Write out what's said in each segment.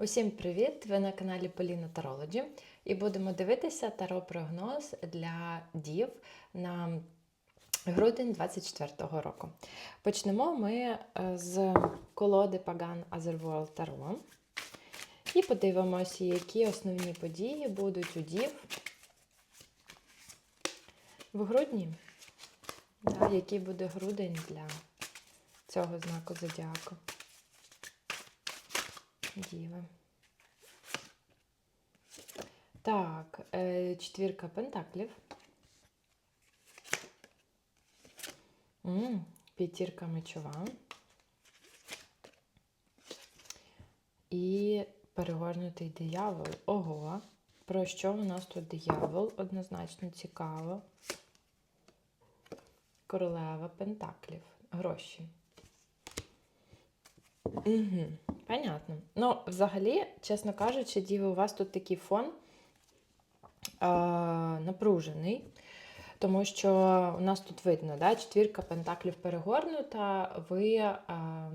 Усім привіт! Ви на каналі Поліна Тарологі і будемо дивитися таро-прогноз для дів на грудень 24-го року. Почнемо ми е, з колоди Паган Azerworld Таро і подивимося, які основні події будуть у дів в грудні. Да, який буде грудень для цього знаку зодіаку. Діви. Так, е, четвірка пентаклів. П'ятірка мечова. І перегорнутий диявол. Ого. Про що у нас тут диявол? Однозначно цікаво. Королева пентаклів. Гроші. Угу. Понятно. Ну, взагалі, чесно кажучи, діви, у вас тут такий фон а, напружений, тому що у нас тут видно, да, четвірка пентаклів перегорнута, ви, а,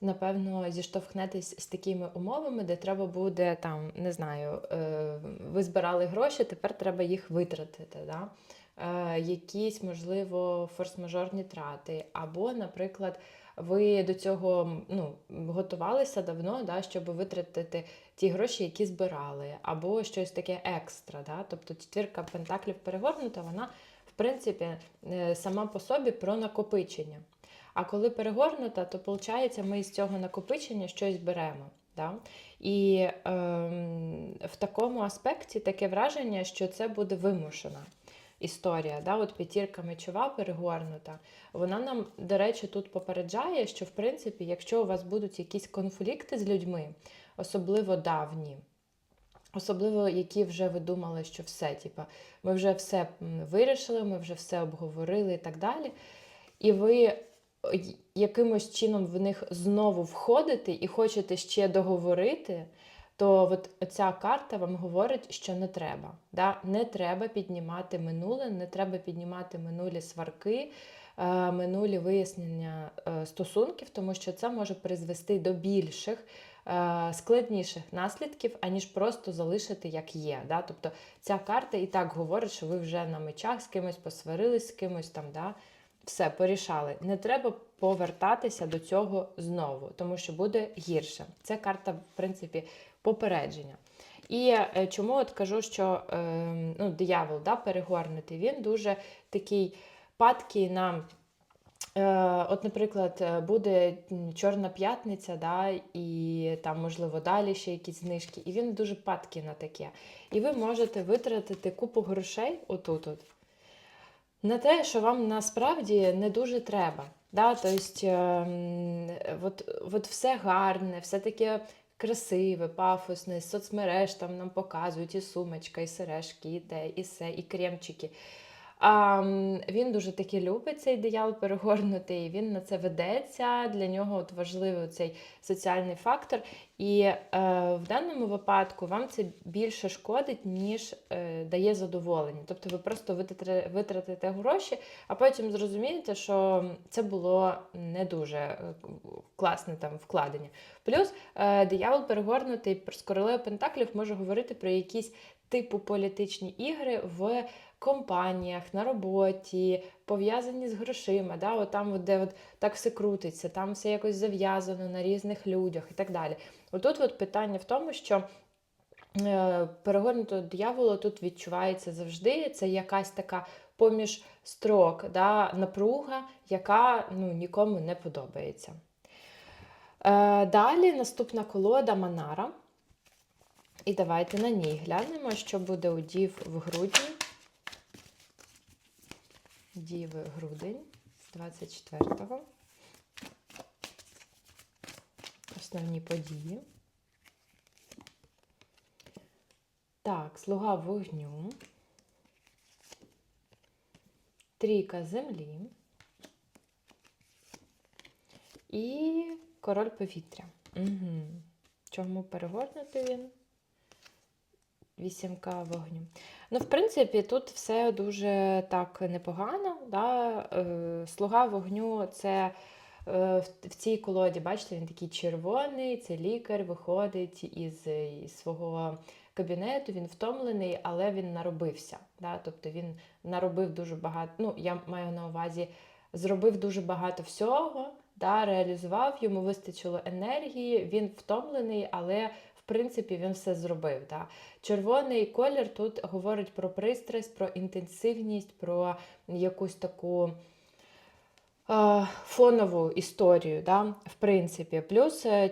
напевно, зіштовхнетесь з такими умовами, де треба буде, там, не знаю, е, ви збирали гроші, тепер треба їх витратити. Да? Е, якісь, можливо, форс-мажорні трати, або, наприклад, ви до цього ну, готувалися давно, да, щоб витратити ті гроші, які збирали, або щось таке екстра. Да? Тобто четвірка пентаклів перегорнута, вона, в принципі, е, сама по собі про накопичення. А коли перегорнута, то виходить, ми з цього накопичення щось беремо. Да? І е, в такому аспекті таке враження, що це буде вимушено історія. Да? От п'ятірка мечова перегорнута. Вона нам, до речі, тут попереджає, що в принципі, якщо у вас будуть якісь конфлікти з людьми, особливо давні, особливо які вже ви думали, що все, типу, ми вже все вирішили, ми вже все обговорили і так далі. І ви якимось чином в них знову входите і хочете ще договорити то от ця карта вам говорить, що не треба. Да? Не треба піднімати минуле, не треба піднімати минулі сварки, е, минулі вияснення е, стосунків, тому що це може призвести до більших. Е, складніших наслідків, аніж просто залишити як є. Да? Тобто ця карта і так говорить, що ви вже на мечах з кимось посварились, з кимось там, да? все порішали. Не треба повертатися до цього знову, тому що буде гірше. Це карта, в принципі, попередження. І е, чому от кажу, що е, ну, диявол да, перегорнутий, він дуже такий падкий на. Е, от, наприклад, буде Чорна п'ятниця, да, і там, можливо, далі ще якісь знижки, і він дуже падкий на таке. І ви можете витратити купу грошей отут, от, на те, що вам насправді не дуже треба. Да? Тобто, от, от все гарне, все таке красиве, пафосне, з соцмереж там нам показують і сумочка, і сережки, і те, і все, і кремчики. А, Він дуже таки любить цей диял перегорнутий, він на це ведеться. Для нього от важливий цей соціальний фактор. І е, в даному випадку вам це більше шкодить, ніж е, дає задоволення. Тобто ви просто витратите гроші, а потім зрозумієте, що це було не дуже е, класне там вкладення. Плюс е, диявол перегорнутий з королею Пентаклів може говорити про якісь типу політичні ігри в компаніях, на роботі, пов'язані з грошима, да, от там, де от так все крутиться, там все якось зав'язано на різних людях і так далі. Отут от питання в тому, що е, перегорнутого диявола тут відчувається завжди. Це якась така поміж строк, да, напруга, яка ну, нікому не подобається. Е, Далі наступна колода Манара. І давайте на ній глянемо, що буде у Дів в грудні. Діви грудень з 24-го. Основні події. Так, слуга вогню, трійка землі і король повітря. Угу. Чому перегорнути він? Вісімка вогню. Ну, в принципі, тут все дуже так непогано. Да? Е, Слуга вогню це е, в, цій колоді, бачите, він такий червоний, це лікар виходить із, свого кабінету, він втомлений, але він наробився. Да? Тобто він наробив дуже багато. Ну, я маю на увазі, зробив дуже багато всього, да? реалізував, йому вистачило енергії, він втомлений, але принципі він все зробив. Да? Червоний колір тут говорить про пристрасть, про інтенсивність, про якусь таку фонову історію, да, в принципі. Плюс е,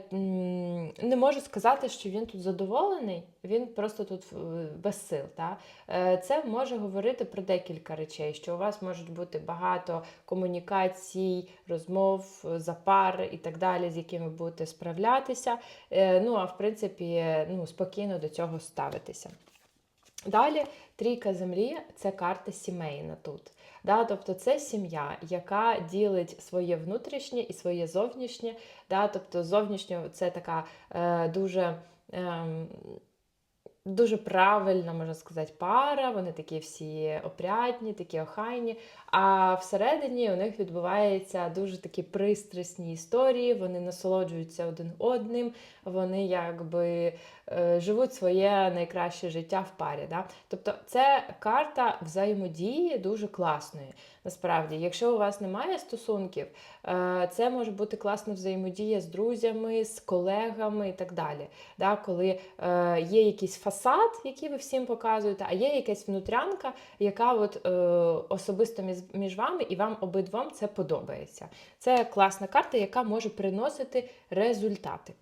не можу сказати, що він тут задоволений, він просто тут е, без сил. Да. Е, Це може говорити про декілька речей, що у вас можуть бути багато комунікацій, розмов, запар і так далі, з якими будете справлятися. Ну, а в принципі, ну, спокійно до цього ставитися. Далі трійка землі це карта сімейна тут. Да, тобто це сім'я, яка ділить своє внутрішнє і своє зовнішнє. Да, тобто зовнішнє це така е, дуже. ем, Дуже правильна, можна сказати, пара, вони такі всі опрятні, такі охайні. А всередині у них відбуваються дуже такі пристрасні історії, вони насолоджуються один одним, вони якби е, живуть своє найкраще життя в парі. Да? Тобто це карта взаємодії дуже класної. Насправді, якщо у вас немає стосунків, е, це може бути класна взаємодія з друзями, з колегами і так далі. Да? Коли е, є якийсь фасад, який ви всім показуєте, а є якась внутрянка, яка от, е, особисто між, між вами і вам обидвом це подобається. Це класна карта, яка може приносити результати.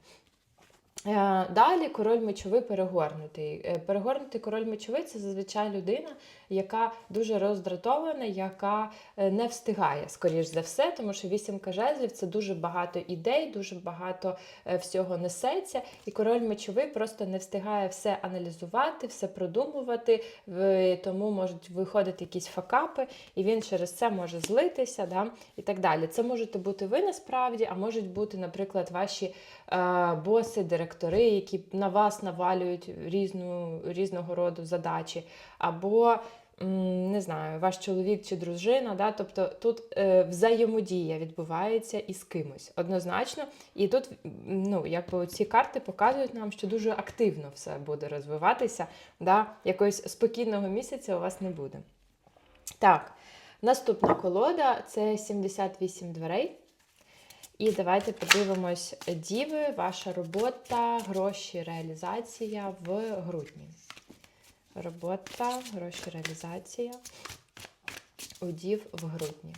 Е, Далі король мечовий перегорнутий. Е, Перегорнутий король мечовий це зазвичай людина, яка дуже роздратована, яка е, не встигає, скоріш за все, тому що вісімка жезлів це дуже багато ідей, дуже багато всього несеться. І король мечовий просто не встигає все аналізувати, все продумувати, тому можуть виходити якісь факапи, і він через це може злитися, да, і так далі. Це можете бути ви насправді, а можуть бути, наприклад, ваші боси, директори, які на вас навалюють різну, різного роду задачі, або не знаю, ваш чоловік чи дружина. Да? Тобто тут е, взаємодія відбувається із кимось однозначно. І тут ну, якби ці карти показують нам, що дуже активно все буде розвиватися. Да? Якогось спокійного місяця у вас не буде. Так, наступна колода це 78 дверей. І давайте подивимось діви, ваша робота, гроші, реалізація в грудні. Робота, гроші, реалізація у дів в грудні.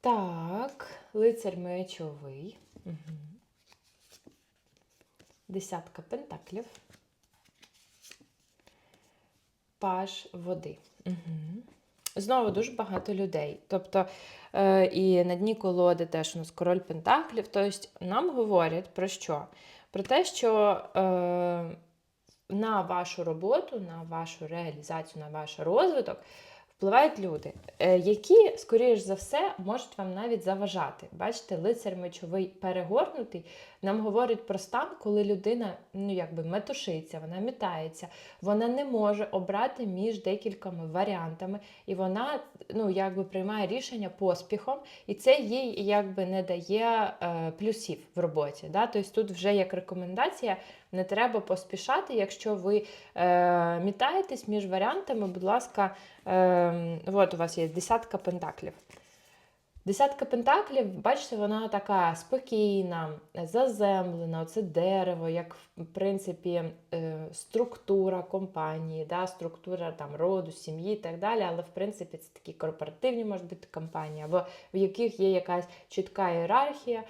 Так, лицар мечовий. Угу. Десятка пентаклів. Паж води. Угу. Знову дуже багато людей. Тобто е, і на дні колоди теж у нас король Пентаклів. Тобто нам говорять про що? Про те, що е, на вашу роботу, на вашу реалізацію, на ваш розвиток впливають люди, е, які, скоріш за все, можуть вам навіть заважати. Бачите, лицар мечовий перегорнутий нам говорить про стан, коли людина ну, якби метушиться, вона мітається, вона не може обрати між декількома варіантами, і вона ну, якби приймає рішення поспіхом, і це їй якби не дає е, плюсів в роботі. Да? Тобто тут вже як рекомендація. Не треба поспішати, якщо ви е, мітаєтесь між варіантами, будь ласка, е, от у вас є десятка пентаклів. Десятка пентаклів, бачите, вона така спокійна, заземлена, це дерево, як в принципі е, структура компанії, да, структура там, роду, сім'ї і так далі. Але в принципі це такі корпоративні можуть бути компанії, або в яких є якась чітка ієрархія.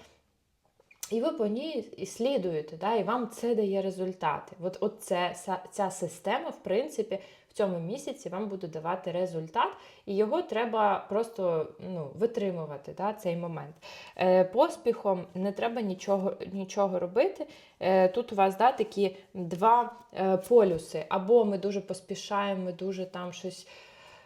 І ви по ній і слідуєте, да, і вам це дає результати. От, от це, ця система, в принципі, в цьому місяці вам буде давати результат, і його треба просто ну, витримувати да, цей момент. Е, Поспіхом не треба нічого нічого робити. Е, Тут у вас да, такі два е, полюси. Або ми дуже поспішаємо, ми дуже там щось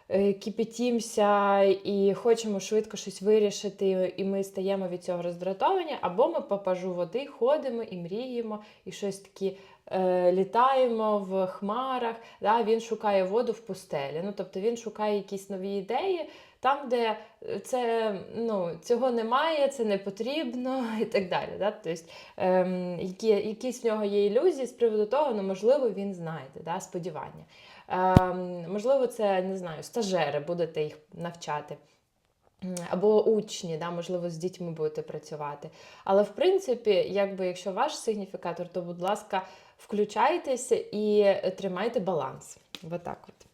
е, кипятімся і хочемо швидко щось вирішити, і ми стаємо від цього роздратовані, або ми по пажу води ходимо і мріємо, і щось таке е, літаємо в хмарах. Да? Він шукає воду в пустелі. Ну, тобто він шукає якісь нові ідеї. Там, де це ну, цього немає, це не потрібно і так далі. Да? Тобто, ем, які, якісь в нього є ілюзії з приводу того, ну, можливо, він знайде да? сподівання. Ем, можливо, це не знаю, стажери будете їх навчати. Або учні, да, можливо, з дітьми будете працювати. Але в принципі, якби якщо ваш сигніфікатор, то, будь ласка, включайтеся і тримайте баланс. Отак от.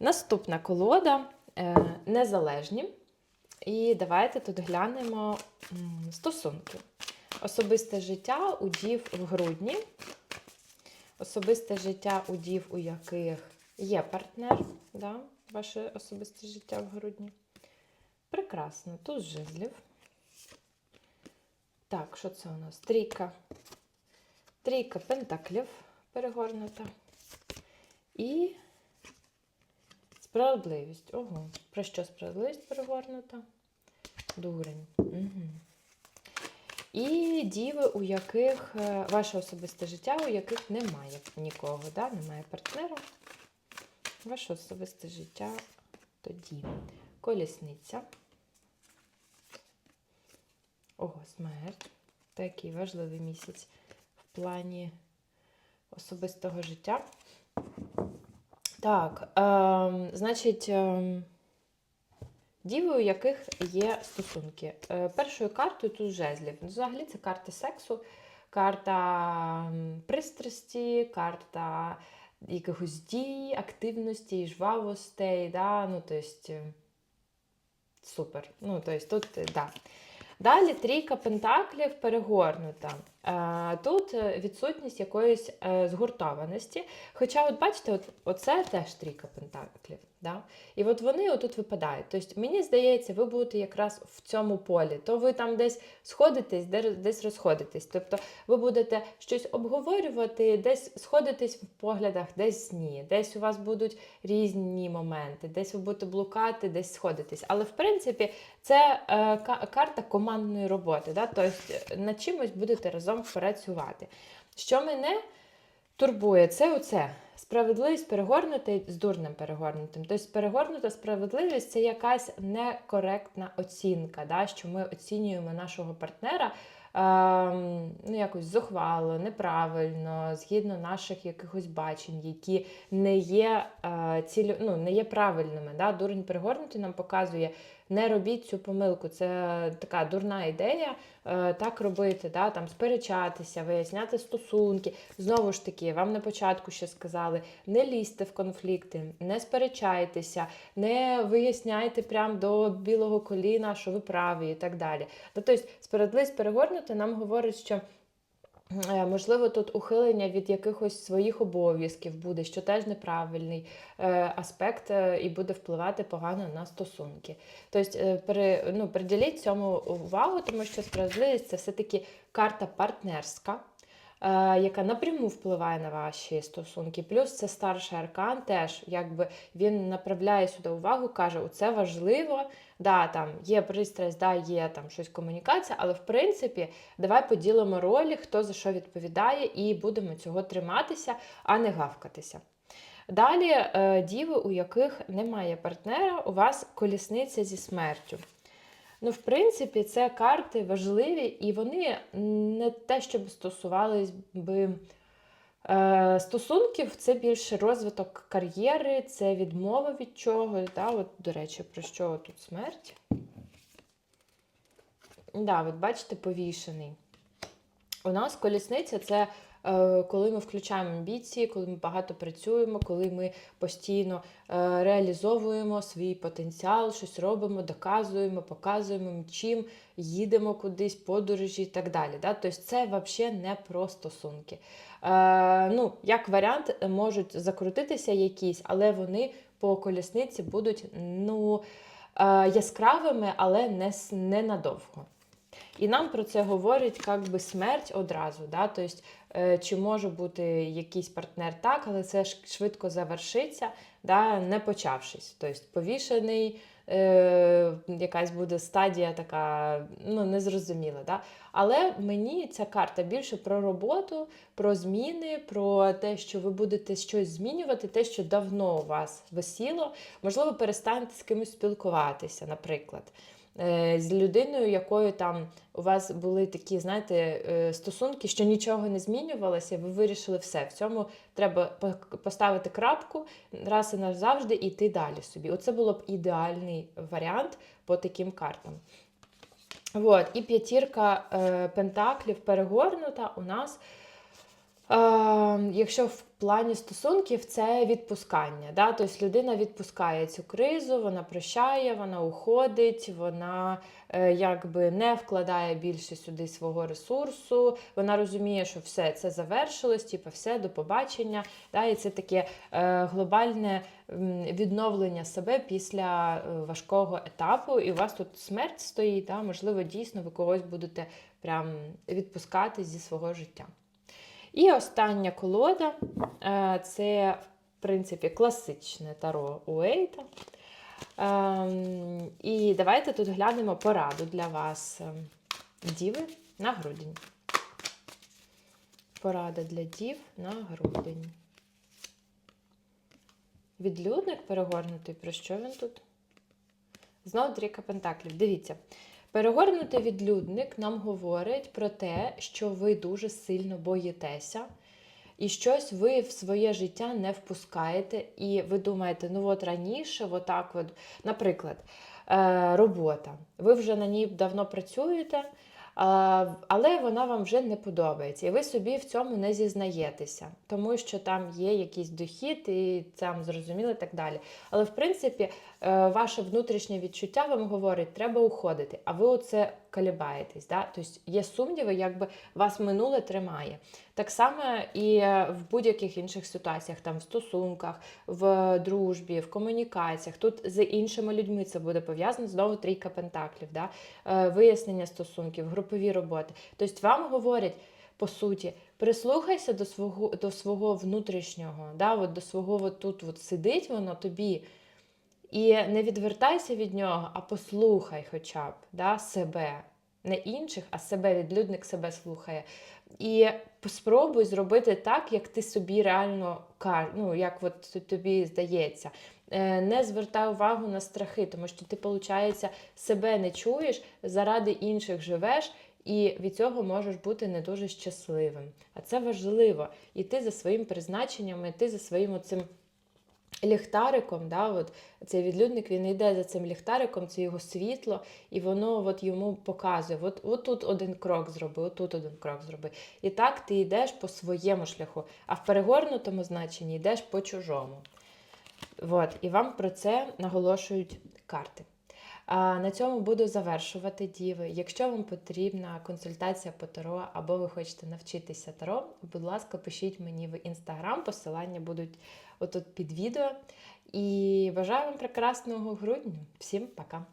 Наступна колода е, незалежні. І давайте тут глянемо стосунки. Особисте життя у дів в грудні. Особисте життя у дів, у яких є партнер. Да? Ваше особисте життя в грудні. Прекрасно. Тут жезлів. Так, що це у нас? Трійка. Трійка пентаклів перегорнута. І справедливість. Ого. Про що справедливість перегорнута? Дурень. Угу. І діви, у яких е, ваше особисте життя, у яких немає нікого, да? немає партнера. Ваше особисте життя тоді. Колісниця. Ого, смерть. Такий важливий місяць в плані особистого життя. Так, ем, значить, ем, діви, у яких є стосунки. Е, першою картою тут жезлів. Ну, Взагалі це карта сексу, карта пристрасті, карта якихось дій, активності, жвавостей. Да? Ну, то есть, е, супер. Ну, то есть, тут, е, да. Далі трійка пентаклів перегорнута. Е, Тут е, відсутність якоїсь е, згуртованості. Хоча, от бачите, от, оце теж трійка пентаклів. Да? І от вони отут випадають. Тобто, мені здається, ви будете якраз в цьому полі, то ви там десь сходитесь, десь розходитесь. Тобто ви будете щось обговорювати, десь сходитесь в поглядах, десь ні. Десь у вас будуть різні моменти, десь ви будете блукати, десь сходитесь. Але в принципі це е, карта командної роботи. Да? Тобто над чимось будете разом працювати. Що мене турбує, це оце. Справедливість перегорнута з дурним перегорнутим. Тобто перегорнута справедливість це якась некоректна оцінка, да? що ми оцінюємо нашого партнера ем, ну, якось зухвало, неправильно, згідно наших якихось бачень, які не є, е, цілю, ну, не є правильними. Да? Дурень перегорнутий нам показує, не робіть цю помилку. Це така дурна ідея е, так робити, да? там, сперечатися, виясняти стосунки. Знову ж таки, вам на початку ще сказали, не лізьте в конфлікти, не сперечайтеся, не виясняйте прямо до білого коліна, що ви праві і так далі. Ну, тобто, справедливість перегорнути нам говорить, що. Е, Можливо, тут ухилення від якихось своїх обов'язків буде, що теж неправильний е, аспект е, і буде впливати погано на стосунки. Тобто, при, ну, приділіть цьому увагу, тому що справедливість це все-таки карта партнерська, яка напряму впливає на ваші стосунки. Плюс це старший аркан, теж якби він направляє сюди увагу, каже, це важливо. Да, там є пристрасть, да, є там щось комунікація, але в принципі давай поділимо ролі, хто за що відповідає, і будемо цього триматися, а не гавкатися. Далі е, діви, у яких немає партнера, у вас колісниця зі смертю. Ну, в принципі, це карти важливі, і вони не те, щоб стосувались би е, стосунків, це більше розвиток кар'єри, це відмова від чогось. Да? От, до речі, про що тут смерть? Да, от бачите, повішений. У нас колісниця це коли ми включаємо амбіції, коли ми багато працюємо, коли ми постійно е, реалізовуємо свій потенціал, щось робимо, доказуємо, показуємо, чим їдемо кудись, подорожі і так далі. Да? Тобто це взагалі не про стосунки. Е, ну, як варіант, можуть закрутитися якісь, але вони по колісниці будуть ну, е, яскравими, але не, с- ненадовго. І нам про це говорить як би смерть одразу. Да? Тобто, чи може бути якийсь партнер так, але це ж швидко завершиться, да? не почавшись. Тобто повішений, е, якась буде стадія така ну, незрозуміла. Да? Але мені ця карта більше про роботу, про зміни, про те, що ви будете щось змінювати, те, що давно у вас висіло. Можливо, перестанете з кимось спілкуватися, наприклад. Е, З людиною, якою там у вас були такі, знаєте, е, стосунки, що нічого не змінювалося, ви вирішили все. В цьому треба поставити крапку раз і назавжди і йти далі собі. Оце було б ідеальний варіант по таким картам. Вот. І п'ятірка е, пентаклів перегорнута у нас. Е, якщо в плані стосунків це відпускання. Да? Тобто людина відпускає цю кризу, вона прощає, вона уходить, вона е, якби не вкладає більше сюди свого ресурсу, вона розуміє, що все це завершилось, типу, все, до побачення. Да? І це таке е, глобальне відновлення себе після е, важкого етапу. І у вас тут смерть стоїть, да? можливо, дійсно ви когось будете прям відпускати зі свого життя. І остання колода е, це, в принципі, класичне таро Уейта. Ем, І давайте тут глянемо пораду для вас, ем, діви, на грудень. Порада для дів на грудень. Відлюдник перегорнутий. Про що він тут? Знову трійка пентаклів. Дивіться. Перегорнутий відлюдник нам говорить про те, що ви дуже сильно боїтеся, і щось ви в своє життя не впускаєте, і ви думаєте, ну от раніше, отак от, наприклад, е, робота. Ви вже на ній давно працюєте, але вона вам вже не подобається. І ви собі в цьому не зізнаєтеся, тому що там є якийсь дохід, і вам зрозуміло і так далі. Але в принципі, е, ваше внутрішнє відчуття вам говорить, треба уходити, а ви оце колібаєтесь. Да? Тобто є сумніви, якби вас минуле тримає. Так само і е, в будь-яких інших ситуаціях, там в стосунках, в дружбі, в комунікаціях. Тут з іншими людьми це буде пов'язано знову трійка пентаклів, да? е, вияснення стосунків, групові роботи. Тобто вам говорять. По суті, прислухайся до свого до свого внутрішнього, да, от до свого от тут от сидить воно тобі. І не відвертайся від нього, а послухай хоча б да, себе. Не інших, а себе, відлюдник себе слухає. І спробуй зробити так, як ти собі реально кажеш, ну, як от тобі здається. Е, Не звертай увагу на страхи, тому що ти, виходить, себе не чуєш, заради інших живеш, і від цього можеш бути не дуже щасливим. А це важливо. Іти за своїм призначенням, іти за своїм оцим ліхтариком. Да, от Цей відлюдник він йде за цим ліхтариком, це його світло, і воно от йому показує: от, от тут один крок зроби, от тут один крок зроби. І так ти йдеш по своєму шляху, а в перегорнутому значенні йдеш по чужому. От, і вам про це наголошують карти. А на цьому буду завершувати діви. Якщо вам потрібна консультація по таро або ви хочете навчитися таро, будь ласка, пишіть мені в інстаграм, посилання будуть отут під відео. І бажаю вам прекрасного грудня. Всім пока!